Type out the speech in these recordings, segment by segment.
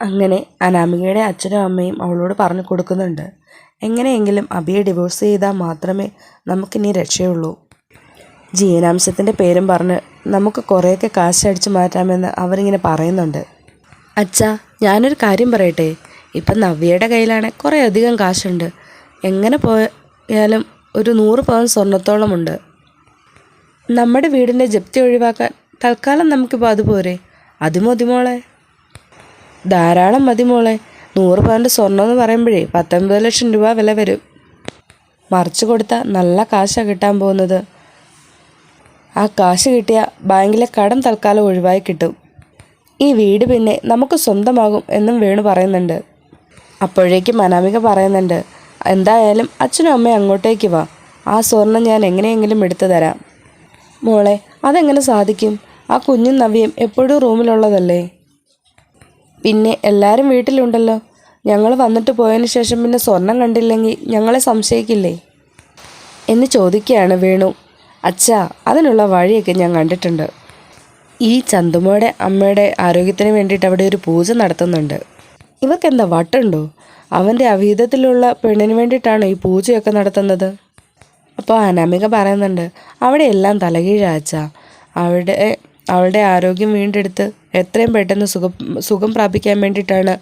അങ്ങനെ അനാമികയുടെ അച്ഛനും അമ്മയും അവളോട് പറഞ്ഞു കൊടുക്കുന്നുണ്ട്. എങ്ങനെയെങ്കിലും അബിയെ ഡിവോഴ്സ് ചെയ്താൽ മാത്രമേ നമുക്കിനി രക്ഷയുള്ളൂ. ജീവനാംശത്തിന്റെ പേരും പറഞ്ഞ് നമുക്ക് കുറേയൊക്കെ കാശ് അടിച്ചു മാറ്റാമെന്ന് അവരിങ്ങനെ പറയുന്നുണ്ട്. അച്ഛാ ഞാനൊരു കാര്യം പറയട്ടെ? ഇപ്പം നവ്യയുടെ കയ്യിലാണ് കുറേ അധികം കാശുണ്ട്. എങ്ങനെ പോയാലും ഒരു നൂറ് പവൻ സ്വർണത്തോളമുണ്ട്. നമ്മുടെ വീടിന്റെ ജപ്തി ഒഴിവാക്കാൻ തൽക്കാലം നമുക്കിപ്പോൾ അത് മതി മോളെ. ധാരാളം മതി മോളെ. നൂറ് പവന്റെ സ്വർണം എന്ന് പറയുമ്പോഴേ പത്തൊൻപത് ലക്ഷം രൂപ വില വരും. മറിച്ചു കൊടുത്താൽ നല്ല കാശാണ് കിട്ടാൻ പോകുന്നത്. ആ കാശ് കിട്ടിയ ബാങ്കിലെ കടം തൽക്കാലം ഒഴിവായി കിട്ടും. ഈ വീട് പിന്നെ നമുക്ക് സ്വന്തമാകും എന്നും വേണു പറയുന്നുണ്ട്. അപ്പോഴേക്കും അനാമിക പറയുന്നുണ്ട് എന്തായാലും അച്ഛനും അമ്മയും അങ്ങോട്ടേക്ക് വാ. ആ സ്വർണം ഞാൻ എങ്ങനെയെങ്കിലും എടുത്തു തരാം. മോളെ അതെങ്ങനെ സാധിക്കും? ആ കുഞ്ഞും നവിയും എപ്പോഴും റൂമിലുള്ളതല്ലേ? പിന്നെ എല്ലാവരും വീട്ടിലുണ്ടല്ലോ. ഞങ്ങൾ വന്നിട്ട് പോയതിന് ശേഷം പിന്നെ സ്വർണം കണ്ടില്ലെങ്കിൽ ഞങ്ങളെ സംശയിക്കില്ലേ? എന്ന് ചോദിക്കുകയാണ് വേണു. അച്ഛാ അതിനുള്ള വഴിയൊക്കെ ഞാൻ കണ്ടിട്ടുണ്ട്. ഈ ചന്തുമോയുടെ അമ്മയുടെ ആരോഗ്യത്തിന് വേണ്ടിയിട്ട് അവിടെ ഒരു പൂജ നടത്തുന്നുണ്ട്. ഇവർക്കെന്താ വട്ടുണ്ടോ? അവന്റെ അവിഹിതത്തിലുള്ള പെണ്ണിന് വേണ്ടിയിട്ടാണോ ഈ പൂജയൊക്കെ നടത്തുന്നത്? അപ്പോൾ അനാമിക പറയുന്നുണ്ട് അവിടെ എല്ലാം തലകീഴാച്ച അവിടെ അവളുടെ ആരോഗ്യം വീണ്ടെടുത്ത് എത്രയും പെട്ടെന്ന് സുഖം സുഖം പ്രാപിക്കാൻ വേണ്ടിയിട്ടാണ്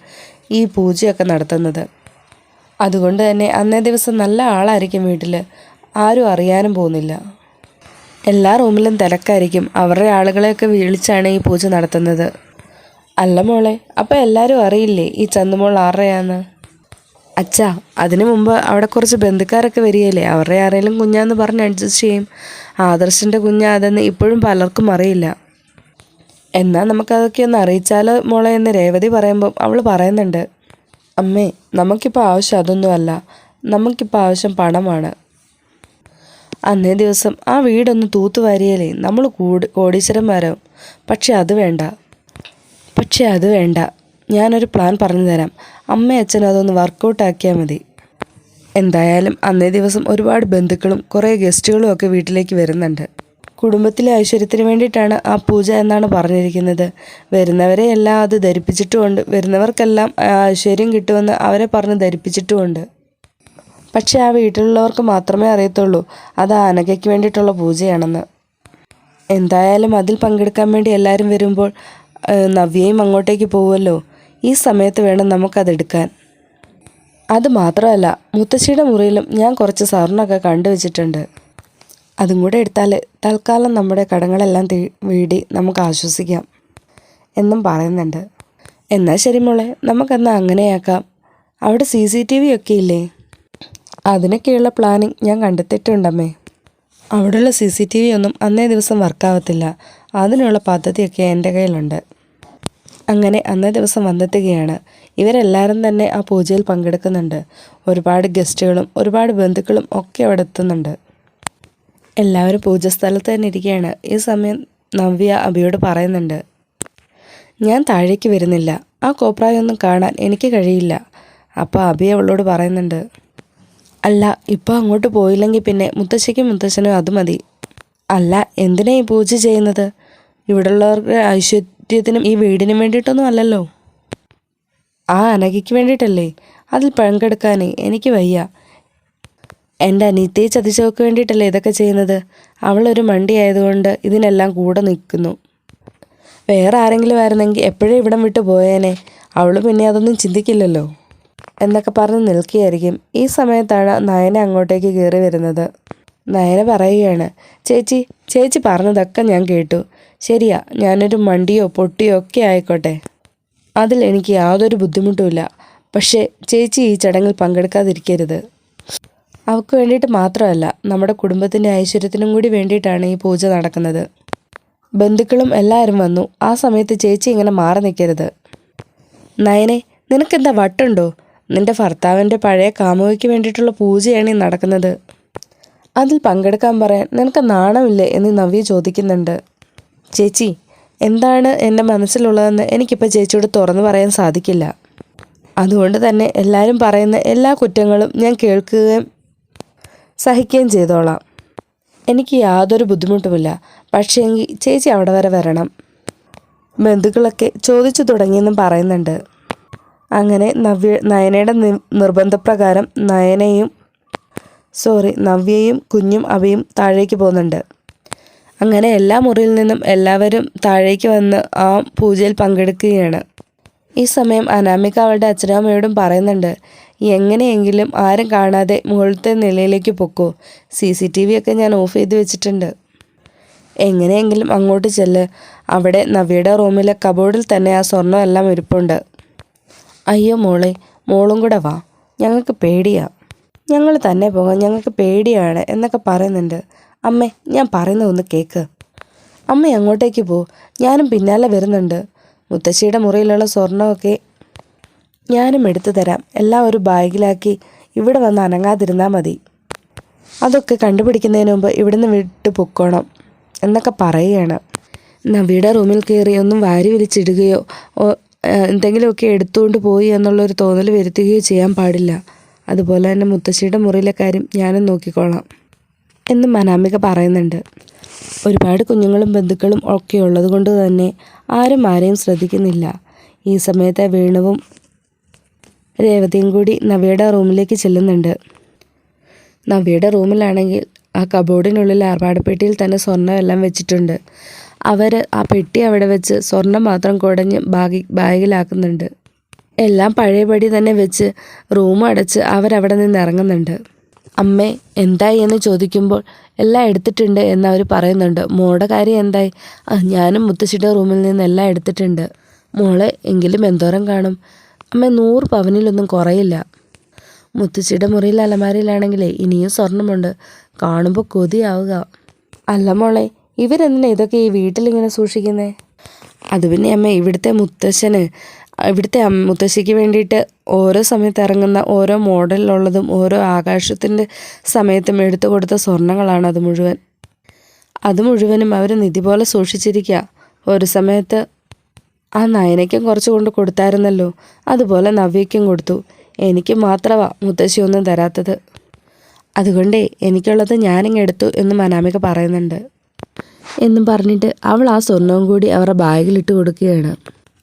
ഈ പൂജയൊക്കെ നടത്തുന്നത്. അതുകൊണ്ട് തന്നെ അന്നേ ദിവസം നല്ല ആളായിരിക്കും വീട്ടിൽ ആരും അറിയാനും പോകുന്നില്ല. എല്ലാ റൂമിലും തിരക്കായിരിക്കും. അവരുടെ ആളുകളെയൊക്കെ വിളിച്ചാണ് ഈ പൂജ നടത്തുന്നത്. അല്ല മോളെ അപ്പോൾ എല്ലാവരും അറിയില്ലേ ഈ ചന്തുമോൾ ആരുടെയാന്ന്? അച്ഛാ അതിനു മുമ്പ് അവിടെ കുറച്ച് ബന്ധുക്കാരൊക്കെ വരികയില്ലേ? അവരുടെ ആരെങ്കിലും കുഞ്ഞാന്ന് പറഞ്ഞ് അഡ്ജസ്റ്റ് ചെയ്യും. ആദർശിന്റെ കുഞ്ഞാ അതെന്ന് ഇപ്പോഴും പലർക്കും അറിയില്ല. എന്നാൽ നമുക്കതൊക്കെ ഒന്ന് അറിയിച്ചാലോ മോളെ എന്ന് രേവതി പറയുമ്പം അവൾ പറയുന്നുണ്ട്. അമ്മേ നമുക്കിപ്പോൾ ആവശ്യം അതൊന്നുമല്ല നമുക്കിപ്പോൾ ആവശ്യം പണമാണ്. അന്നേ ദിവസം ആ വീടൊന്ന് തൂത്തുവാരിയാലേ നമ്മൾ കൂടി കോടീശ്വരന്മാരാവും പക്ഷെ അത് വേണ്ട. പക്ഷെ അത് വേണ്ട. ഞാനൊരു പ്ലാൻ പറഞ്ഞു തരാം. അമ്മ അച്ഛനും അതൊന്ന് വർക്കൗട്ട് ആക്കിയാൽ മതി. എന്തായാലും അന്നേ ദിവസം ഒരുപാട് ബന്ധുക്കളും കുറേ ഗസ്റ്റുകളും ഒക്കെ വീട്ടിലേക്ക് വരുന്നുണ്ട്. കുടുംബത്തിലെ ഐശ്വര്യത്തിന് വേണ്ടിയിട്ടാണ് ആ പൂജ എന്നാണ് പറഞ്ഞിരിക്കുന്നത്. വരുന്നവരെ എല്ലാം അത് ധരിപ്പിച്ചിട്ടുമുണ്ട്. വരുന്നവർക്കെല്ലാം ഐശ്വര്യം കിട്ടുമെന്ന് അവരെ പറഞ്ഞ് ധരിപ്പിച്ചിട്ടുമുണ്ട്. പക്ഷേ ആ വീട്ടിലുള്ളവർക്ക് മാത്രമേ അറിയത്തുള്ളൂ. അത് ആനകയ്ക്ക് വേണ്ടിയിട്ടുള്ള പൂജയാണെന്ന്. എന്തായാലും അതിൽ പങ്കെടുക്കാൻ വേണ്ടി എല്ലാവരും വരുമ്പോൾ നവ്യയും അങ്ങോട്ടേക്ക് പോവുമല്ലോ. ഈ സമയത്ത് വേണം നമുക്കതെടുക്കാൻ. അത് മാത്രമല്ല മുത്തശ്ശിയുടെ മുറിയിലും ഞാൻ കുറച്ച് സ്വർണമൊക്കെ കണ്ടുവച്ചിട്ടുണ്ട്. അതും കൂടെ എടുത്താൽ തൽക്കാലം നമ്മുടെ കടങ്ങളെല്ലാം വീടി നമുക്ക് ആശ്വസിക്കാം. എന്നും പറയുന്നുണ്ട്. എന്നാൽ ശരി മോളെ നമുക്കെന്നാൽ അങ്ങനെയാക്കാം. അവിടെ സി സി ടി വി ഒക്കെ ഇല്ലേ? അതിനൊക്കെയുള്ള പ്ലാനിങ് ഞാൻ കണ്ടെത്തിയിട്ടുണ്ടമ്മേ. അവിടെയുള്ള സി സി ടി വി ഒന്നും അന്നേ ദിവസം വർക്കാവത്തില്ല. അതിനുള്ള പദ്ധതിയൊക്കെ എന്റെ കയ്യിലുണ്ട്. അങ്ങനെ അന്നേ ദിവസം വന്നെത്തുകയാണ്. ഇവരെല്ലാവരും തന്നെ ആ പൂജയിൽ പങ്കെടുക്കുന്നുണ്ട്. ഒരുപാട് ഗസ്റ്റുകളും ഒരുപാട് ബന്ധുക്കളും ഒക്കെ അവിടെ എത്തുന്നുണ്ട്. എല്ലാവരും പൂജസ്ഥലത്ത് തന്നെ ഇരിക്കുകയാണ്. ഈ സമയം നവ്യ അബിയോട് പറയുന്നുണ്ട് ഞാൻ താഴേക്ക് വരുന്നില്ല. ആ കോപ്രായൊന്നും കാണാൻ എനിക്ക് കഴിയില്ല. അപ്പോൾ അബി അവളോട് പറയുന്നുണ്ട് അല്ല ഇപ്പോൾ അങ്ങോട്ട് പോയില്ലെങ്കിൽ പിന്നെ മുത്തശ്ശിക്കും മുത്തശ്ശനും അത് മതി. അല്ല എന്തിനാ ഈ പൂജ ചെയ്യുന്നത്? ഇവിടെയുള്ളവരുടെ ഐശ്വര്യത്തിനും ഈ വീടിനും വേണ്ടിയിട്ടൊന്നും അല്ലല്ലോ. ആ അനഘയ്ക്ക് വേണ്ടിയിട്ടല്ലേ? അതിൽ പങ്കെടുക്കാനേ എനിക്ക് വയ്യ. എന്റെ അനിയത്തിയെ ചതിച്ചവക്ക് വേണ്ടിയിട്ടല്ലേ ഇതൊക്കെ ചെയ്യുന്നത്? അവളൊരു മണ്ടി ആയതുകൊണ്ട് ഇതിനെല്ലാം കൂടെ നിൽക്കുന്നു. വേറെ ആരെങ്കിലും ആയിരുന്നെങ്കിൽ എപ്പോഴും ഇവിടം വിട്ട് പോയേനെ. അവൾ പിന്നെ അതൊന്നും ചിന്തിക്കില്ലല്ലോ. എന്നൊക്കെ പറഞ്ഞ് നിൽക്കുകയായിരിക്കും. ഈ സമയത്താണ് നയന അങ്ങോട്ടേക്ക് കയറി വരുന്നത്. നയന പറയുകയാണ് ചേച്ചി ചേച്ചി പറഞ്ഞതൊക്കെ ഞാൻ കേട്ടു. ശരിയാ ഞാനൊരു മണ്ടിയോ പൊട്ടിയോ ഒക്കെ ആയിക്കോട്ടെ. അതിൽ എനിക്ക് യാതൊരു ബുദ്ധിമുട്ടുമില്ല പക്ഷേ ചേച്ചി ഈ ചടങ്ങിൽ പങ്കെടുക്കാതിരിക്കരുത്. അവൾക്ക് വേണ്ടിയിട്ട് മാത്രമല്ല നമ്മുടെ കുടുംബത്തിന്റെ ഐശ്വര്യത്തിനും കൂടി വേണ്ടിയിട്ടാണ് ഈ പൂജ നടക്കുന്നത്. ബന്ധുക്കളും എല്ലാവരും വന്നു. ആ സമയത്ത് ചേച്ചി ഇങ്ങനെ മാറി നിൽക്കരുത്. നയനെ നിനക്കെന്താ വട്ടുണ്ടോ? നിന്റെ ഭർത്താവിന്റെ പഴയ കാമുകയ്ക്ക് വേണ്ടിയിട്ടുള്ള പൂജയാണ് ഈ നടക്കുന്നത്. അതിൽ പങ്കെടുക്കാൻ പറയാൻ നിനക്ക് നാണമില്ലേ എന്ന് നവ്യ ചോദിക്കുന്നുണ്ട്. ചേച്ചി എന്താണ് എന്റെ മനസ്സിലുള്ളതെന്ന് എനിക്കിപ്പോൾ ചേച്ചിയോട് തുറന്നു പറയാൻ സാധിക്കില്ല. അതുകൊണ്ട് തന്നെ എല്ലാവരും പറയുന്ന എല്ലാ കുറ്റങ്ങളും ഞാൻ കേൾക്കുകയും സഹിക്കുകയും ചെയ്തോളാം. എനിക്ക് യാതൊരു ബുദ്ധിമുട്ടുമില്ല. പക്ഷേ എങ്കിൽ ചേച്ചി അവിടെ വരെ വരണം. ബന്ധുക്കളൊക്കെ ചോദിച്ചു തുടങ്ങിയെന്നും പറയുന്നുണ്ട്. അങ്ങനെ നവ്യ നയനയുടെ നിർബന്ധപ്രകാരം നയനയും സോറി നവ്യയും കുഞ്ഞും അവയും താഴേക്ക് പോകുന്നുണ്ട്. അങ്ങനെ എല്ലാ മുറിയിൽ നിന്നും എല്ലാവരും താഴേക്ക് വന്ന് ആ പൂജയിൽ പങ്കെടുക്കുകയാണ്. ഈ സമയം അനാമിക അവളുടെ അച്ഛനമ്മയോടും പറയുന്നുണ്ട് എങ്ങനെയെങ്കിലും ആരും കാണാതെ മുകളിലത്തെ നിലയിലേക്ക് പൊക്കോ. സി സി ടി വി ഒക്കെ ഞാൻ ഓഫ് ചെയ്ത് വെച്ചിട്ടുണ്ട്. എങ്ങനെയെങ്കിലും അങ്ങോട്ട് ചെല്ല്. അവിടെ നവ്യയുടെ റൂമിലെ കബോർഡിൽ തന്നെ ആ സ്വർണം എല്ലാം ഇരിപ്പുണ്ട്. അയ്യോ മോളെ മോളും കൂടെ വാ. ഞങ്ങൾക്ക് പേടിയാ. ഞങ്ങൾ തന്നെ പോകാം. ഞങ്ങൾക്ക് പേടിയാണ് എന്നൊക്കെ പറയുന്നുണ്ട്. അമ്മേ ഞാൻ പറയുന്നത് ഒന്ന് കേക്ക്. അമ്മ അങ്ങോട്ടേക്ക് പോ. ഞാനും പിന്നാലെ വരുന്നുണ്ട്. മുത്തശ്ശിയുടെ മുറിയിലുള്ള സ്വർണമൊക്കെ ഞാനും എടുത്തു തരാം. എല്ലാം ഒരു ബാഗിലാക്കി ഇവിടെ വന്ന് അനങ്ങാതിരുന്നാൽ മതി. അതൊക്കെ കണ്ടുപിടിക്കുന്നതിന് മുമ്പ് ഇവിടുന്ന് വിട്ട് പൊക്കോണം എന്നൊക്കെ പറയുകയാണ് നവിയുടെ റൂമിൽ കയറി ഒന്നും വാരി ആ, എന്തെങ്കിലുമൊക്കെ എടുത്തുകൊണ്ട് പോയി എന്നുള്ളൊരു തോന്നൽ വരുത്തുകയോ ചെയ്യാൻ പാടില്ല. അതുപോലെ തന്നെ മുത്തശ്ശിയുടെ മുറിയിലെ കാര്യം ഞാനും നോക്കിക്കോളാം എന്ന് മനാമിക പറയുന്നുണ്ട്. ഒരുപാട് കുഞ്ഞുങ്ങളും ബന്ധുക്കളും ഒക്കെ ഉള്ളതുകൊണ്ട് തന്നെ ആരും ആരെയും ശ്രദ്ധിക്കുന്നില്ല. ഈ സമയത്തെ വേണുവും രേവതിയും കൂടി നവ്യയുടെ റൂമിലേക്ക് ചെല്ലുന്നുണ്ട്. നവ്യയുടെ റൂമിലാണെങ്കിൽ ആ കബോർഡിനുള്ളിൽ ആർഭാടപ്പെട്ടിയിൽ തന്നെ സ്വർണം എല്ലാം വെച്ചിട്ടുണ്ട്. അവർ ആ പെട്ടി അവിടെ വെച്ച് സ്വർണം മാത്രം കുടഞ്ഞ് ബാഗി ബാഗിലാക്കുന്നുണ്ട്. എല്ലാം പഴയപടി തന്നെ വെച്ച് റൂം അടച്ച് അവരവിടെ നിന്ന് ഇറങ്ങുന്നുണ്ട്. അമ്മേ എന്തായി എന്ന് ചോദിക്കുമ്പോൾ എല്ലാം എടുത്തിട്ടുണ്ട് എന്ന് അവർ പറയുന്നുണ്ട്. മോളുടെ കാര്യം എന്തായി? ഞാനും മുത്തശ്ശിയുടെ റൂമിൽ നിന്ന് എല്ലാം എടുത്തിട്ടുണ്ട്. മോളെ എങ്കിലും എന്തോരം കാണും. അമ്മ നൂറ് പവനിലൊന്നും കുറയില്ല. മുത്തശ്ശിയുടെ മുറിയിൽ അലമാരയിലാണെങ്കിലേ ഇനിയും സ്വർണമുണ്ട്. കാണുമ്പോൾ കൊതിയാവുക. അല്ല മോളെ ഇവരെന്തിനാ ഇതൊക്കെ ഈ വീട്ടിലിങ്ങനെ സൂക്ഷിക്കുന്നേ? അത് പിന്നെ അമ്മ ഇവിടുത്തെ മുത്തശ്ശന് ഇവിടുത്തെ മുത്തശ്ശിക്ക് വേണ്ടിയിട്ട് ഓരോ സമയത്ത് ഇറങ്ങുന്ന ഓരോ മോഡലിലുള്ളതും ഓരോ ആകാശത്തിന്റെ സമയത്തും എടുത്തു കൊടുത്ത സ്വർണങ്ങളാണ് അത് മുഴുവൻ. അത് മുഴുവനും അവർ നിധി പോലെ സൂക്ഷിച്ചിരിക്കുക ഒരു സമയത്ത് ആ നയനയ്ക്കും കുറച്ച് കൊണ്ട് കൊടുത്തായിരുന്നല്ലോ. അതുപോലെ നവ്യയ്ക്കും കൊടുത്തു. എനിക്ക് മാത്രമാ മുത്തശ്ശിയൊന്നും തരാത്തത്. അതുകൊണ്ടേ എനിക്കുള്ളത് ഞാനിങ്ങ് എടുത്തു എന്ന് മനാമിക പറയുന്നുണ്ട്. എന്നും പറഞ്ഞിട്ട് അവൾ ആ സ്വർണവും കൂടി അവരുടെ ബാഗിലിട്ട് കൊടുക്കുകയാണ്.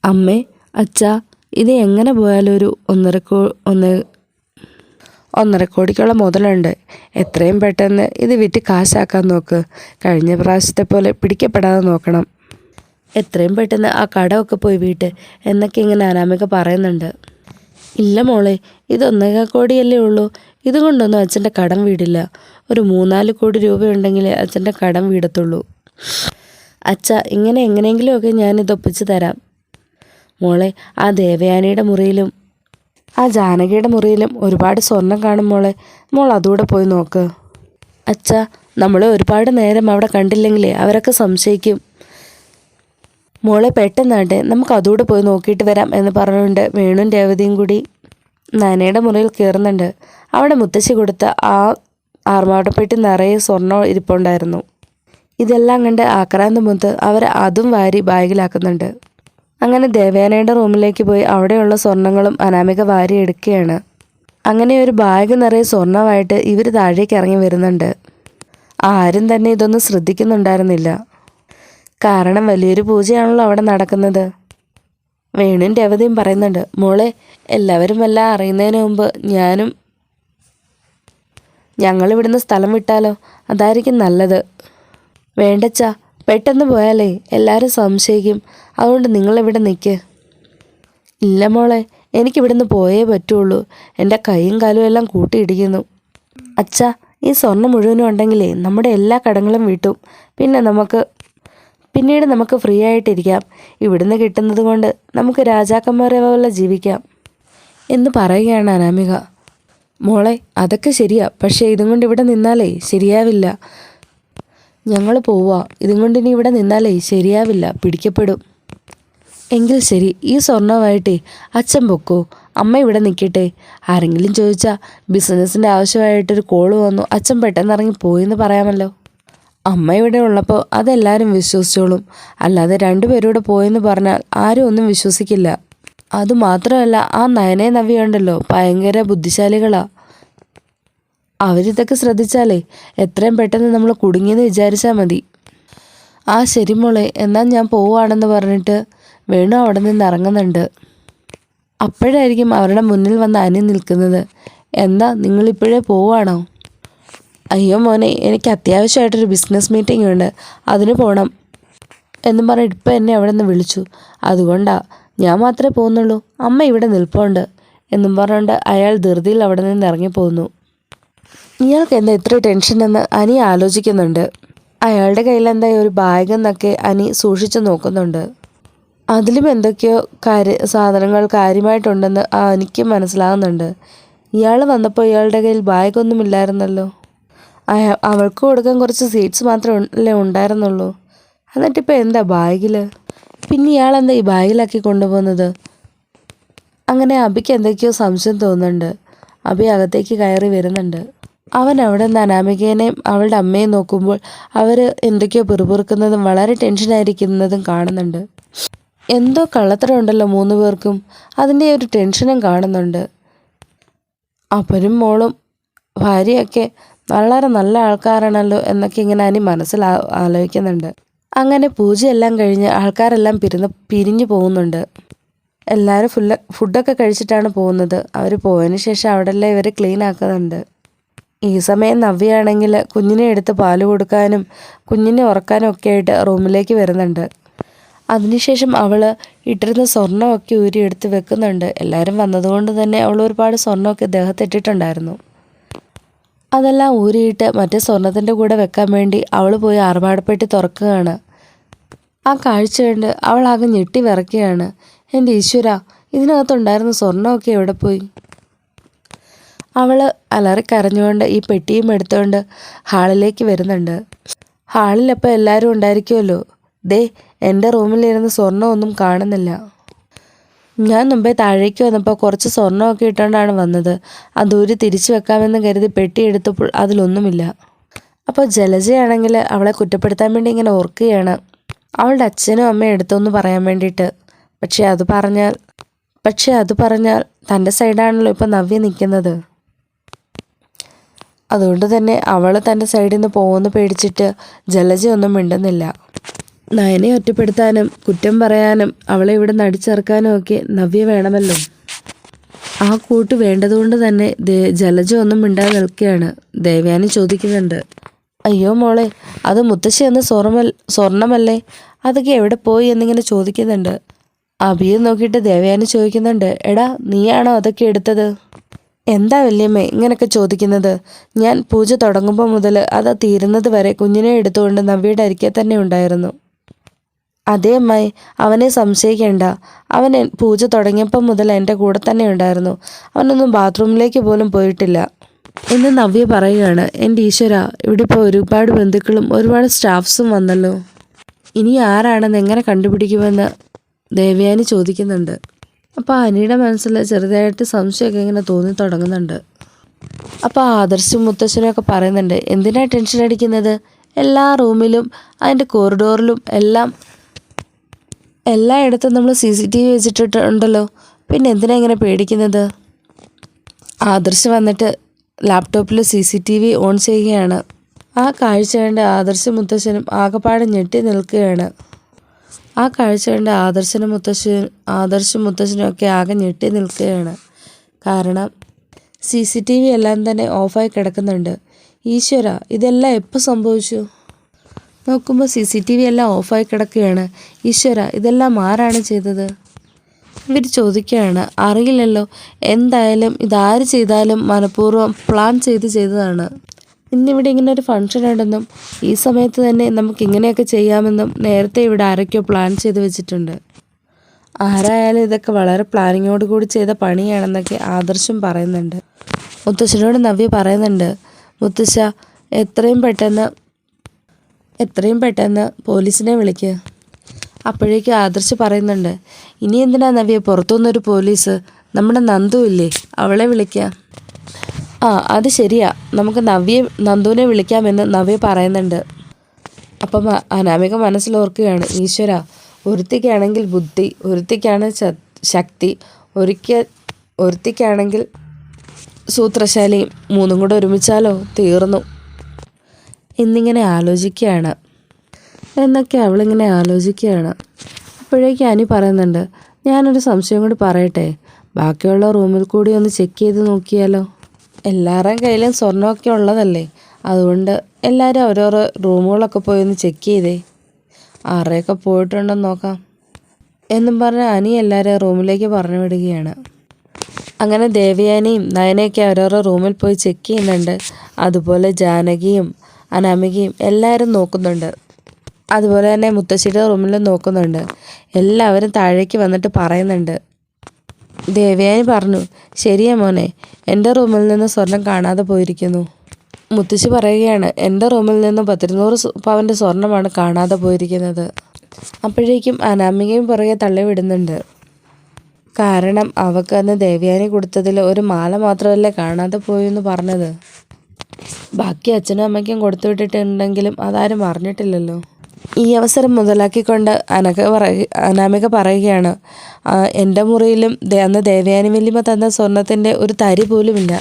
അമ്മേ അച്ഛാ ഇത് എങ്ങനെ പോയാലും ഒരു ഒന്നര കോ ഒന്ന് ഒന്നര കോടിക്കുള്ള മുതലുണ്ട് എത്രയും പെട്ടെന്ന് ഇത് വിറ്റ് കാശാക്കാൻ നോക്ക്. കഴിഞ്ഞ പ്രാവശ്യത്തെ പോലെ പിടിക്കപ്പെടാതെ നോക്കണം. എത്രയും പെട്ടെന്ന് ആ കടമൊക്കെ പോയി വീട്ട് എന്നൊക്കെ ഇങ്ങനെ അനാമിക പറയുന്നുണ്ട്. ഇല്ല മോളെ ഇത് ഒന്നേകാൽ കോടിയല്ലേ ഉള്ളൂ. ഇതുകൊണ്ടൊന്നും അച്ഛന്റെ കടം വീടില്ല. ഒരു മൂന്നാൽ കോടി രൂപയുണ്ടെങ്കിലേ അച്ഛന്റെ കടം വീടത്തുള്ളൂ. അച്ഛ ഇങ്ങനെ എങ്ങനെയെങ്കിലുമൊക്കെ ഞാനിത് ഒപ്പിച്ച് തരാം. മോളെ ആ ദേവയാനിയുടെ മുറിയിലും ആ ജാനകിയുടെ മുറിയിലും ഒരുപാട് സ്വർണം കാണും മോളെ. മോൾ അതുകൂടെ പോയി നോക്ക്. അച്ഛ നമ്മൾ ഒരുപാട് നേരം അവിടെ കണ്ടില്ലെങ്കിലേ അവരൊക്കെ സംശയിക്കും. മോളെ പെട്ടെന്നാട്ടെ നമുക്ക് അതുകൂടെ പോയി നോക്കിയിട്ട് വരാം എന്ന് പറഞ്ഞുകൊണ്ട് വേണും രേവതിയും കൂടി നനയുടെ മുറിയിൽ കയറുന്നുണ്ട് അവിടെ മുത്തശ്ശി കൊടുത്ത ആ ആർമാടപ്പെട്ടി നിറയെ സ്വർണം ഇരിപ്പുണ്ടായിരുന്നു. ഇതെല്ലാം കണ്ട് ആക്രാന്ത മുത്ത് അവർ അതും വാരി ബാഗിലാക്കുന്നുണ്ട്. അങ്ങനെ ദേവേനയുടെ റൂമിലേക്ക് പോയി അവിടെയുള്ള സ്വർണങ്ങളും അനാമിക വാരി എടുക്കുകയാണ്. അങ്ങനെ ഒരു ബാഗ് നിറയെ സ്വർണമായിട്ട് ഇവർ താഴേക്ക് ഇറങ്ങി വരുന്നുണ്ട്. ആരും തന്നെ ഇതൊന്നും ശ്രദ്ധിക്കുന്നുണ്ടായിരുന്നില്ല. കാരണം വലിയൊരു പൂജയാണല്ലോ അവിടെ നടക്കുന്നത്. വേണുൻ രവതിയും പറയുന്നുണ്ട് മോളെ എല്ലാവരും എല്ലാം അറിയുന്നതിന് മുമ്പ് ഞാനും ഞങ്ങൾ ഇവിടുന്ന് സ്ഥലം വിട്ടാലോ? അതായിരിക്കും നല്ലത്. വേണ്ടച്ച പെട്ടെന്ന് പോയാലേ എല്ലാവരും സംശയിക്കും. അതുകൊണ്ട് നിങ്ങളിവിടെ നിൽക്ക് ഇല്ല മോളെ എനിക്കിവിടുന്ന് പോയേ പറ്റുള്ളൂ. എന്റെ കൈയും കാലും എല്ലാം കൂട്ടിയിടിക്കുന്നു. അച്ഛാ ഈ സ്വർണം മുഴുവനും ഉണ്ടെങ്കിലേ നമ്മുടെ എല്ലാ കടങ്ങളും വീട്ടും. പിന്നെ നമുക്ക് പിന്നീട് നമുക്ക് ഫ്രീ ആയിട്ടിരിക്കാം. ഇവിടുന്ന് കിട്ടുന്നത് കൊണ്ട് നമുക്ക് രാജാക്കന്മാരെ പോലെ ജീവിക്കാം. എന്ന് പറയുകയാണ് അനാമിക. മോളെ അതൊക്കെ ശരിയാ. പക്ഷേ ഇതും കൊണ്ട് ഇവിടെ നിന്നാലേ ശരിയാവില്ല. ഞങ്ങൾ പോവാ. ഇതും കൊണ്ട് ഇനി ഇവിടെ നിന്നാലേ ശരിയാവില്ല. പിടിക്കപ്പെടും. എങ്കിൽ ശരി ഈ സ്വർണമായിട്ടേ അച്ഛൻ പൊക്കോ? അമ്മ ഇവിടെ നിൽക്കട്ടെ ആരെങ്കിലും ചോദിച്ചാൽ ബിസിനസ്സിന്റെ ആവശ്യമായിട്ടൊരു കോൾ വന്നു. അച്ഛൻ പെട്ടെന്ന് ഇറങ്ങി പോയെന്ന് പറയാമല്ലോ. അമ്മ ഇവിടെ ഉള്ളപ്പോൾ അതെല്ലാവരും വിശ്വസിച്ചോളും. അല്ലാതെ രണ്ടുപേരൂടെ പോയെന്ന് പറഞ്ഞാൽ ആരും ഒന്നും വിശ്വസിക്കില്ല. അതുമാത്രമല്ല ആ നയനെ നവിയുണ്ടല്ലോ. ഭയങ്കര ബുദ്ധിശാലികളാ. അവരിതൊക്കെ ശ്രദ്ധിച്ചാലേ എത്രയും പെട്ടെന്ന് നമ്മൾ കുടുങ്ങിയെന്ന് വിചാരിച്ചാൽ മതി. ആ ശരി മോളെ എന്നാൽ ഞാൻ പോവുകയാണെന്ന് പറഞ്ഞിട്ട് വേണു അവിടെ നിന്ന് ഇറങ്ങുന്നുണ്ട്. അപ്പോഴായിരിക്കും അവരുടെ മുന്നിൽ വന്ന് അനി നിൽക്കുന്നത്. എന്താ നിങ്ങളിപ്പോഴേ പോവാണോ അയ്യോ മോനെ എനിക്ക് അത്യാവശ്യമായിട്ടൊരു ബിസിനസ് മീറ്റിംഗ് ഉണ്ട്. അതിന് പോകണം എന്നും പറഞ്ഞ് ഇപ്പം എന്നെ അവിടെ നിന്ന് വിളിച്ചു. അതുകൊണ്ടാ ഞാൻ മാത്രമേ പോകുന്നുള്ളൂ. അമ്മ ഇവിടെ നിൽപ്പുണ്ട്. എന്നും പറഞ്ഞുകൊണ്ട് അയാൾ ധൃതിയിൽ അവിടെ നിന്ന് ഇറങ്ങിപ്പോകുന്നു ഇയാൾക്ക് എന്താ ഇത്ര ടെൻഷൻ എന്ന് അനി ആലോചിക്കുന്നുണ്ട്. അയാളുടെ കയ്യിൽ എന്താ ഒരു ബാഗ് എന്നൊക്കെ അനി സൂക്ഷിച്ചു നോക്കുന്നുണ്ട്. അതിലും എന്തൊക്കെയോ കാര്യ സാധനങ്ങൾ കാര്യമായിട്ടുണ്ടെന്ന് ആ എനിക്ക് മനസ്സിലാകുന്നുണ്ട്. ഇയാൾ വന്നപ്പോൾ ഇയാളുടെ കയ്യിൽ ബാഗൊന്നും ഇല്ലായിരുന്നല്ലോ. അയാ അവൾക്ക് കൊടുക്കാൻ കുറച്ച് സീറ്റ്സ് മാത്രമല്ലേ ഉണ്ടായിരുന്നുള്ളൂ. എന്നിട്ടിപ്പോൾ എന്താ ബാഗിൽ പിന്നെ ഇയാൾ എന്താ ഈ ബാഗിലാക്കി കൊണ്ടുപോകുന്നത്? അങ്ങനെ അബിക്ക് എന്തൊക്കെയോ സംശയം തോന്നുന്നുണ്ട്. അബി അകത്തേക്ക് കയറി വരുന്നുണ്ട്. അവൻ അവിടെ നിന്ന് അനാമികേനെയും അവളുടെ അമ്മയെയും നോക്കുമ്പോൾ അവർ എന്തൊക്കെയോ പിറുപിറുക്കുന്നതും വളരെ ടെൻഷനായിരിക്കുന്നതും കാണുന്നുണ്ട്. എന്തോ കള്ളത്തരം ഉണ്ടല്ലോ മൂന്ന് പേർക്കും. അതിന്റെ ഒരു ടെൻഷനും കാണുന്നുണ്ട്. അപ്പനും മോളും ഭാര്യയൊക്കെ വളരെ നല്ല ആൾക്കാരാണല്ലോ എന്നൊക്കെ ഇങ്ങനെ അനി മനസ്സിൽ ആലോചിക്കുന്നുണ്ട്. അങ്ങനെ പൂജയെല്ലാം കഴിഞ്ഞ് ആൾക്കാരെല്ലാം പിരിന്ന് പിരിഞ്ഞു പോകുന്നുണ്ട്. എല്ലാവരും ഫുള്ള് ഫുഡൊക്കെ കഴിച്ചിട്ടാണ് പോകുന്നത്. അവർ പോയതിന് ശേഷം അവിടെല്ലാം ഇവർ ക്ലീൻ ആക്കുന്നുണ്ട്. ഈ സമയം നവ്യാണെങ്കിൽ കുഞ്ഞിനെ എടുത്ത് പാൽ കൊടുക്കാനും കുഞ്ഞിനെ ഉറക്കാനും ഒക്കെ ആയിട്ട് റൂമിലേക്ക് വരുന്നുണ്ട്. അതിനുശേഷം അവൾ ഇട്ടിരുന്ന സ്വർണമൊക്കെ ഊരി എടുത്ത് വെക്കുന്നുണ്ട്. എല്ലാവരും വന്നതുകൊണ്ട് തന്നെ അവൾ ഒരുപാട് സ്വർണമൊക്കെ ദേഹത്തിട്ടിട്ടുണ്ടായിരുന്നു അതെല്ലാം ഊരിയിട്ട് മറ്റേ സ്വർണത്തിന്റെ കൂടെ വെക്കാൻ വേണ്ടി അവൾ പോയി ആർഭാടപ്പെട്ടി തുറക്കുകയാണ്. ആ കാഴ്ച കണ്ട് അവൾ ആകെ ഞെട്ടി വിറക്കുകയാണ് എന്റെ ഈശ്വര ഇതിനകത്തുണ്ടായിരുന്ന സ്വർണമൊക്കെ എവിടെ പോയി? അവൾ അലറിക്കരഞ്ഞുകൊണ്ട് ഈ പെട്ടിയും എടുത്തുകൊണ്ട് ഹാളിലേക്ക് വരുന്നുണ്ട്. ഹാളിലപ്പോൾ എല്ലാവരും ഉണ്ടായിരിക്കുമല്ലോ. ദേ എന്റെ റൂമിലിരുന്ന് സ്വർണമൊന്നും കാണുന്നില്ല. ഞാൻ മുമ്പേ താഴേക്ക് വന്നപ്പോൾ കുറച്ച് സ്വർണമൊക്കെ ഇട്ടുകൊണ്ടാണ് വന്നത്. അത് ഊരി തിരിച്ചു വെക്കാമെന്ന് കരുതി പെട്ടി എടുത്തപ്പോൾ അതിലൊന്നുമില്ല. അപ്പോൾ ജലജയാണെങ്കിൽ അവളെ കുറ്റപ്പെടുത്താൻ വേണ്ടി ഇങ്ങനെ ഓർക്കുകയാണ്. അവളുടെ അച്ഛനും അമ്മയും എടുത്തോന്ന് പറയാൻ വേണ്ടിയിട്ട്. പക്ഷേ അത് പറഞ്ഞാൽ പക്ഷേ അത് പറഞ്ഞാൽ തന്റെ സൈഡാണല്ലോ ഇപ്പോൾ നവ്യ നിൽക്കുന്നത് അതുകൊണ്ട് തന്നെ അവൾ തന്റെ സൈഡിൽ നിന്ന് പോകുമെന്ന് പേടിച്ചിട്ട് ജലജയൊന്നും മിണ്ടുന്നില്ല. നയനെ ഒറ്റപ്പെടുത്താനും കുറ്റം പറയാനും അവളെ ഇവിടെ നടിച്ചിറക്കാനും ഒക്കെ നവ്യ വേണമല്ലോ. ആ കൂട്ട് വേണ്ടതുകൊണ്ട് തന്നെ ജലജ ഒന്നും മിണ്ടാതെ നിൽക്കുകയാണ്. ദേവയാനി ചോദിക്കുന്നുണ്ട്. അയ്യോ മോളെ അത് മുത്തശ്ശി എന്ന സ്വർണമൽ സ്വർണമല്ലേ അതൊക്കെ എവിടെ പോയി എന്നിങ്ങനെ ചോദിക്കുന്നുണ്ട്. അഭിയെ നോക്കിയിട്ട് ദേവയാനി ചോദിക്കുന്നുണ്ട് എടാ നീയാണോ അതൊക്കെ എടുത്തത്? എന്താ വല്യമ്മേ ഇങ്ങനെയൊക്കെ ചോദിക്കുന്നത്? ഞാൻ പൂജ തുടങ്ങുമ്പോൾ മുതൽ അത് തീരുന്നത് വരെ കുഞ്ഞിനെ എടുത്തുകൊണ്ട് നവ്യയുടെ അരികെ തന്നെ ഉണ്ടായിരുന്നു. അതേ അമ്മായി അവനെ സംശയിക്കേണ്ട. അവൻ പൂജ തുടങ്ങിയപ്പം മുതൽ എന്റെ കൂടെ തന്നെ ഉണ്ടായിരുന്നു. അവനൊന്നും ബാത്റൂമിലേക്ക് പോലും പോയിട്ടില്ല. എന്ന് നവ്യ പറയുകയാണ്. എന്റെ ഈശ്വര ഇവിടെ ഇപ്പോൾ ഒരുപാട് ബന്ധുക്കളും ഒരുപാട് സ്റ്റാഫ്സും വന്നല്ലോ. ഇനി ആരാണെന്ന് എങ്ങനെ കണ്ടുപിടിക്കുമെന്ന് ദേവയാനി ചോദിക്കുന്നുണ്ട്. അപ്പോൾ അനിയുടെ മനസ്സിൽ ചെറുതായിട്ട് സംശയമൊക്കെ ഇങ്ങനെ തോന്നി തുടങ്ങുന്നുണ്ട്. അപ്പോൾ ആദർശും മുത്തശ്ശനൊക്കെ പറയുന്നുണ്ട് എന്തിനാണ് ടെൻഷൻ അടിക്കുന്നത്? എല്ലാ റൂമിലും അതിന്റെ കോറിഡോറിലും എല്ലാം എല്ലായിടത്തും നമ്മൾ സി സി ടി വി വെച്ചിട്ടുണ്ടല്ലോ പിന്നെ എന്തിനാ ഇങ്ങനെ പേടിക്കുന്നത്? ആദർശ് വന്നിട്ട് ലാപ്ടോപ്പിൽ C C T V on ചെയ്യുകയാണ്. ആ കാഴ്ച കണ്ട് ആദർശ മുത്തശ്ശനും ആകപ്പാടെ ഞെട്ടി നിൽക്കുകയാണ്. ആ കാഴ്ച കണ്ട് ആദർശനും മുത്തശ്ശനും ആദർശും മുത്തശ്ശനും ഒക്കെ ആകെ ഞെട്ടി നിൽക്കുകയാണ്. കാരണം സി സി ടി വി എല്ലാം തന്നെ ഓഫായി കിടക്കുന്നുണ്ട്. ഈശ്വര ഇതെല്ലാം എപ്പോൾ സംഭവിച്ചു? നോക്കുമ്പോൾ സി സി ടി വി എല്ലാം ഓഫായി കിടക്കുകയാണ്. ഈശ്വര ഇതെല്ലാം ആരാണ് ചെയ്തത്? ഇവർ ചോദിക്കുകയാണ് അറിയില്ലല്ലോ എന്തായാലും ഇതാര് ചെയ്താലും മനഃപൂർവം പ്ലാൻ ചെയ്ത് ചെയ്തതാണ്. ഇന്നിവിടെ ഇങ്ങനെ ഒരു ഫംഗ്ഷൻ ഉണ്ടെന്നും ഈ സമയത്ത് തന്നെ നമുക്ക് ഇങ്ങനെയൊക്കെ ചെയ്യാമെന്നും നേരത്തെ ഇവിടെ ആരൊക്കെയോ പ്ലാൻ ചെയ്ത് വെച്ചിട്ടുണ്ട്. ആരായാലും ഇതൊക്കെ വളരെ പ്ലാനിങ്ങോട് കൂടി ചെയ്ത പണിയാണെന്നൊക്കെ ആദർശം പറയുന്നുണ്ട്. മുത്തശ്ശനോട് നവ്യ പറയുന്നുണ്ട് മുത്തശ്ശ എത്രയും പെട്ടെന്ന് എത്രയും പെട്ടെന്ന് പോലീസിനെ വിളിക്കുക അപ്പോഴേക്ക് ആദർശ് പറയുന്നുണ്ട് ഇനി എന്തിനാ നവ്യ പുറത്തുനിന്നൊരു പോലീസ്? നമ്മുടെ നന്ദു ഇല്ലേ? അവളെ വിളിക്കാം. ആ അത് ശരിയാ. നമുക്ക് നവ്യെ നന്ദുവിനെ വിളിക്കാമെന്ന് നവ്യ പറയുന്നുണ്ട്. അപ്പം അനാമിക മനസ്സിലോർക്കുകയാണ് ഈശ്വര ഒരുത്തിക്കാണെങ്കിൽ ബുദ്ധി ഒരുത്തിക്കാണ് ശക്തി ഒരിക്കൽ ഒരുത്തിക്കാണെങ്കിൽ സൂത്രശാലിയും മൂന്നും കൂടെ ഒരുമിച്ചാലോ തീർന്നു. എന്നിങ്ങനെ ആലോചിക്കുകയാണ്. എന്നൊക്കെ അവളിങ്ങനെ ആലോചിക്കുകയാണ്. അപ്പോഴേക്കും അനി പറയുന്നുണ്ട് ഞാനൊരു സംശയം കൂടി പറയട്ടെ? ബാക്കിയുള്ള റൂമിൽ കൂടി ഒന്ന് ചെക്ക് ചെയ്ത് നോക്കിയാലോ? എല്ലാവരുടെയും കയ്യിലും സ്വർണമൊക്കെ ഉള്ളതല്ലേ? അതുകൊണ്ട് എല്ലാവരും ഓരോരോ റൂമുകളൊക്കെ പോയി ഒന്ന് ചെക്ക് ചെയ്തേ. ആരുടെയൊക്കെ പോയിട്ടുണ്ടെന്ന് നോക്കാം. എന്നും പറഞ്ഞ് അനി എല്ലാവരെയും റൂമിലേക്ക് പറഞ്ഞു വിടുകയാണ്. അങ്ങനെ ദേവയാനിയും നയനയൊക്കെ ഓരോരോ റൂമിൽ പോയി ചെക്ക് ചെയ്യുന്നുണ്ട്. അതുപോലെ ജാനകിയും അനാമികയും എല്ലാവരും നോക്കുന്നുണ്ട്. അതുപോലെ തന്നെ മുത്തശ്ശിയുടെ റൂമിൽ നോക്കുന്നുണ്ട്. എല്ലാവരും താഴേക്ക് വന്നിട്ട് പറയുന്നുണ്ട്. ദേവയാനി പറഞ്ഞു ശരിയാ മോനെ എന്റെ റൂമിൽ നിന്ന് സ്വർണം കാണാതെ പോയിരിക്കുന്നു. മുത്തശ്ശി പറയുകയാണ് എന്റെ റൂമിൽ നിന്ന് പത്തിരുന്നൂറ് പവന്റെ സ്വർണമാണ് കാണാതെ പോയിരിക്കുന്നത്. അപ്പോഴേക്കും അനാമികയും പുറകെ തള്ളിവിടുന്നുണ്ട്. കാരണം അവൾക്ക് അന്ന് ദേവയാനി കൊടുത്തതിൽ ഒരു മാല മാത്രമല്ലേ കാണാതെ പോയെന്ന് പറഞ്ഞത്. ബാക്കി അച്ഛനും അമ്മയ്ക്കും കൊടുത്തു വിട്ടിട്ടുണ്ടെങ്കിലും അതാരും അറിഞ്ഞിട്ടില്ലല്ലോ. ഈ അവസരം മുതലാക്കിക്കൊണ്ട് അനക അനാമിക പറയുകയാണ് "ആ, എന്റെ മുറിയിലും അന്ന് ദേവയാനി വല്യമ്മ തന്ന സ്വർണത്തിന്റെ ഒരു തരി പോലുമില്ല.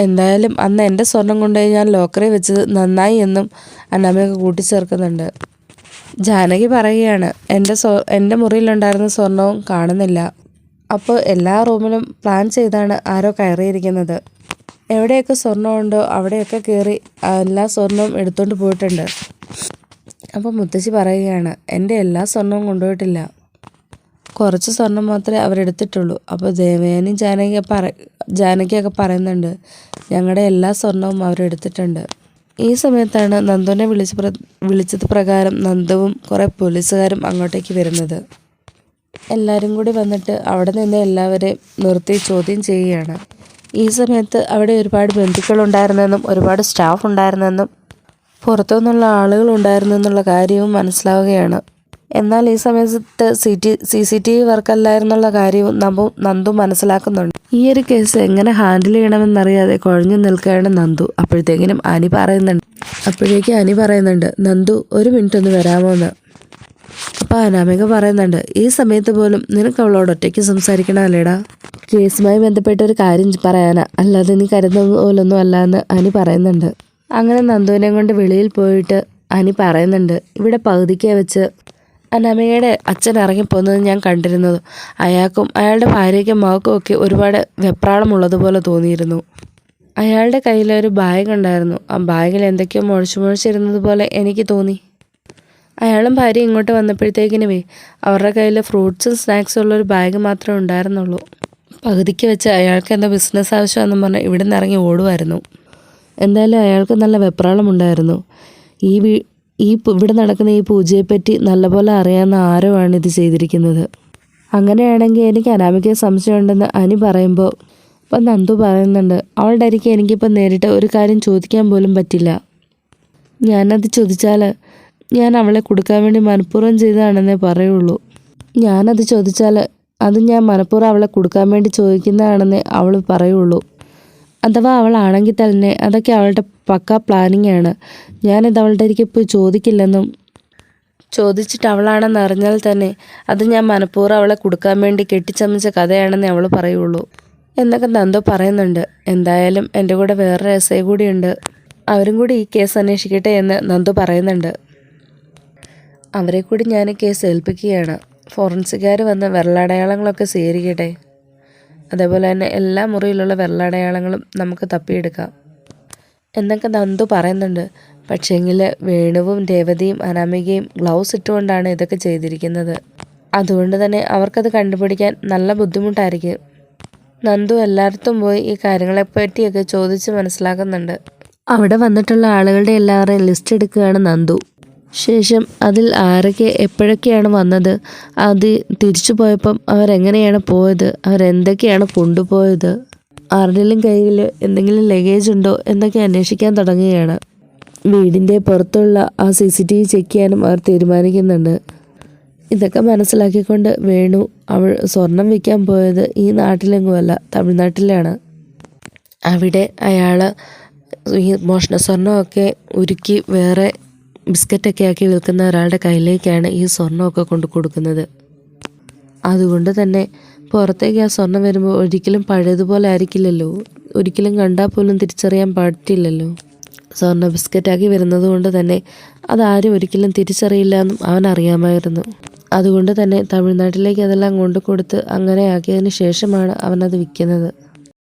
എന്തായാലും അന്ന് എന്റെ സ്വർണം കൊണ്ടുപോയി ഞാൻ ലോക്കറിൽ വെച്ചത് നന്നായി എന്നും അനാമിക കൂട്ടിച്ചേർക്കുന്നുണ്ട്. ജാനകി പറയുകയാണ് എന്റെ സ്വ എന്റെ മുറിയിലുണ്ടായിരുന്ന സ്വർണവും കാണുന്നില്ല. അപ്പോൾ എല്ലാ റൂമിലും പ്ലാൻ ചെയ്താണ് ആരോ കയറിയിരിക്കുന്നത്. എവിടെയൊക്കെ സ്വർണമുണ്ടോ അവിടെയൊക്കെ കയറി എല്ലാ സ്വർണവും എടുത്തുകൊണ്ട് പോയിട്ടുണ്ട്. അപ്പോൾ മുത്തശ്ശി പറയുകയാണ് എന്റെ എല്ലാ സ്വർണവും കൊണ്ടുപോയിട്ടില്ല. കുറച്ച് സ്വർണം മാത്രമേ അവരെടുത്തിട്ടുള്ളൂ. അപ്പോൾ ദേവേനും ജാനകി പറ ജാനകിയൊക്കെ പറയുന്നുണ്ട് ഞങ്ങളുടെ എല്ലാ സ്വർണവും അവരെടുത്തിട്ടുണ്ട്. ഈ സമയത്താണ് നന്ദുവിനെ വിളിച്ച പ്ര വിളിച്ചത് പ്രകാരം നന്ദവും കുറേ പോലീസുകാരും അങ്ങോട്ടേക്ക് വരുന്നത്. എല്ലാവരും കൂടി വന്നിട്ട് അവിടെ നിന്ന് എല്ലാവരെയും നിർത്തി ചോദ്യം ചെയ്യുകയാണ്. ഈ സമയത്ത് അവിടെ ഒരുപാട് ബന്ധുക്കളുണ്ടായിരുന്നെന്നും ഒരുപാട് സ്റ്റാഫ് ഉണ്ടായിരുന്നെന്നും പുറത്തുനിന്നുള്ള ആളുകൾ ഉണ്ടായിരുന്നു എന്നുള്ള കാര്യവും മനസ്സിലാവുകയാണ്. എന്നാൽ ഈ സമയത്ത് C T C C T V വർക്കല്ലായിരുന്നുള്ള കാര്യവും നമ്പു നന്ദു മനസ്സിലാക്കുന്നുണ്ട്. ഈ ഒരു കേസ് എങ്ങനെ ഹാൻഡിൽ ചെയ്യണമെന്നറിയാതെ കുഴഞ്ഞു നിൽക്കുകയാണ് നന്ദു. അപ്പോഴത്തേക്കിനും അനി പറയുന്നുണ്ട്. അപ്പോഴേക്കും അനി പറയുന്നുണ്ട് നന്ദു ഒരു മിനിറ്റ് ഒന്ന് വരാമോ എന്ന് അപ്പോൾ അനാമിക പറയുന്നുണ്ട് ഈ സമയത്ത് പോലും നിനക്ക് അവളോട് ഒറ്റയ്ക്ക് സംസാരിക്കണമല്ലേടാ? കേസുമായി ബന്ധപ്പെട്ട ഒരു കാര്യം പറയാനാ. അല്ലാതെ നീ കരുതുന്ന പോലൊന്നും അല്ല എന്ന് അനി പറയുന്നുണ്ട്. അങ്ങനെ നന്ദുവിനെ കൊണ്ട് വെളിയിൽ പോയിട്ട് അനി പറയുന്നുണ്ട് ഇവിടെ പകുതിക്ക് വെച്ച് അനാമികയുടെ അച്ഛൻ ഇറങ്ങിപ്പോകുന്നത് ഞാൻ കണ്ടിരുന്നത്. അയാൾക്കും അയാളുടെ ഭാര്യയ്ക്കും മകൾക്കും ഒക്കെ ഒരുപാട് വെപ്രാളമുള്ളതുപോലെ തോന്നിയിരുന്നു. അയാളുടെ കയ്യിലൊരു ബാഗ് ഉണ്ടായിരുന്നു. ആ ബാഗിൽ എന്തൊക്കെയോ മുഴച്ചു മുഴച്ചിരുന്നത് പോലെ എനിക്ക് തോന്നി. അയാളും ഭാര്യ ഇങ്ങോട്ട് വന്നപ്പോഴത്തേക്കിനുവേ അവരുടെ കയ്യിൽ ഫ്രൂട്ട്സും സ്നാക്സും ഉള്ള ഒരു ബാഗ് മാത്രമേ ഉണ്ടായിരുന്നുള്ളൂ. പകുതിക്ക് വെച്ച് അയാൾക്ക് എന്താ ബിസിനസ് ആവശ്യമാണെന്ന് പറഞ്ഞ് ഇവിടെ നിന്ന് ഇറങ്ങി ഓടുമായിരുന്നു. എന്തായാലും അയാൾക്ക് നല്ല വെപ്രാളം ഉണ്ടായിരുന്നു. ഈ വീ ഈ ഇവിടെ നടക്കുന്ന ഈ പൂജയെപ്പറ്റി നല്ലപോലെ അറിയാവുന്ന ആരോ ആണ് ഇത് ചെയ്തിരിക്കുന്നത്? അങ്ങനെയാണെങ്കിൽ എനിക്ക് അനാമിക സംശയമുണ്ടെന്ന് അനി പറയുമ്പോൾ ഇപ്പം നന്ദു പറയുന്നുണ്ട് അവളുടെ അരിക്ക് എനിക്കിപ്പോൾ നേരിട്ട് ഒരു കാര്യം ചോദിക്കാൻ പോലും പറ്റില്ല. ഞാനത് ചോദിച്ചാൽ ഞാൻ അവളെ കൊടുക്കാൻ വേണ്ടി മനഃപൂർവം ചെയ്തതാണെന്നേ പറയുള്ളൂ. ഞാനത് ചോദിച്ചാൽ അത് ഞാൻ മനഃപൂർവം അവളെ കൊടുക്കാൻ വേണ്ടി ചോദിക്കുന്നതാണെന്നേ അവൾ പറയുള്ളൂ. അഥവാ അവളാണെങ്കിൽ തന്നെ അതൊക്കെ അവളുടെ പക്ക പ്ലാനിങ് ആണ്. ഞാനിത് അവളുടെ അരികെ പോയി ചോദിക്കില്ലെന്നും ചോദിച്ചിട്ട് അവളാണെന്ന് അറിഞ്ഞാൽ തന്നെ അത് ഞാൻ മനഃപൂർവം അവളെ കൊടുക്കാൻ വേണ്ടി കെട്ടിച്ചമച്ച കഥയാണെന്നേ അവൾ പറയുള്ളൂ. എന്നൊക്കെ നന്ദു പറയുന്നുണ്ട്. എന്തായാലും എന്റെ കൂടെ വേറൊരു എസ് ഐ കൂടിയുണ്ട്. അവരും കൂടി ഈ കേസ് അന്വേഷിക്കട്ടെ എന്ന് നന്ദു പറയുന്നുണ്ട്. അവരെ കൂടി ഞാൻ കേസ് ഏൽപ്പിക്കുകയാണ്. ഫോറൻസിക്കാർ വന്ന് വിരലടയാളങ്ങളൊക്കെ സ്വീകരിക്കട്ടെ. അതേപോലെ തന്നെ എല്ലാ മുറിയിലുള്ള വിരലടയാളങ്ങളും നമുക്ക് തപ്പിയെടുക്കാം. എന്നൊക്കെ നന്ദു പറയുന്നുണ്ട്. പക്ഷേങ്കിൽ വേണുവും രേവതിയും അനാമികയും ഗ്ലൗസ് ഇട്ടുകൊണ്ടാണ് ഇതൊക്കെ ചെയ്തിരിക്കുന്നത്. അതുകൊണ്ട് തന്നെ അവർക്കത് കണ്ടുപിടിക്കാൻ നല്ല ബുദ്ധിമുട്ടായിരിക്കും. നന്ദു എല്ലായിടത്തും പോയി ഈ കാര്യങ്ങളെപ്പറ്റിയൊക്കെ ചോദിച്ച് മനസ്സിലാക്കുന്നുണ്ട്. അവിടെ വന്നിട്ടുള്ള ആളുകളുടെ എല്ലാവരുടെയും ലിസ്റ്റ് എടുക്കുകയാണ് നന്ദു. ശേഷം അതിൽ ആരൊക്കെ എപ്പോഴൊക്കെയാണ് വന്നത്? അത് തിരിച്ചു പോയപ്പം അവരെങ്ങനെയാണ് പോയത്? അവരെന്തൊക്കെയാണ് കൊണ്ടുപോയത്? ആരുടെയും കയ്യിൽ എന്തെങ്കിലും ലഗേജ് ഉണ്ടോ എന്നൊക്കെ അന്വേഷിക്കാൻ തുടങ്ങുകയാണ്. വീടിന്റെ പുറത്തുള്ള ആ C C T V check ചെയ്യാനും അവർ തീരുമാനിക്കുന്നുണ്ട്. ഇതൊക്കെ മനസ്സിലാക്കിക്കൊണ്ട് വേണു അവൾ സ്വർണം വിൽക്കാൻ പോയത് ഈ നാട്ടിലെങ്ങുമല്ല തമിഴ്നാട്ടിലാണ്. അവിടെ അയാൾ ഈ മോഷണ സ്വർണമൊക്കെ ഉരുക്കി വേറെ ബിസ്ക്കറ്റൊക്കെ ആക്കി വിൽക്കുന്ന ഒരാളുടെ കയ്യിലേക്കാണ് ഈ സ്വർണമൊക്കെ കൊണ്ടു കൊടുക്കുന്നത്. അതുകൊണ്ട് തന്നെ പുറത്തേക്ക് ആ സ്വർണം വരുമ്പോൾ ഒരിക്കലും പഴയതുപോലെ ആയിരിക്കില്ലല്ലോ. ഒരിക്കലും കണ്ടാൽ പോലും തിരിച്ചറിയാൻ പാടില്ലല്ലോ. സ്വർണ ബിസ്ക്കറ്റാക്കി വരുന്നത് കൊണ്ട് തന്നെ അതാരും ഒരിക്കലും തിരിച്ചറിയില്ല എന്നും അവൻ അറിയാമായിരുന്നു. അതുകൊണ്ട് തന്നെ തമിഴ്നാട്ടിലേക്ക് അതെല്ലാം കൊണ്ടു കൊടുത്ത് അങ്ങനെ ആക്കിയതിന് ശേഷമാണ് അവനത് വിൽക്കുന്നത്.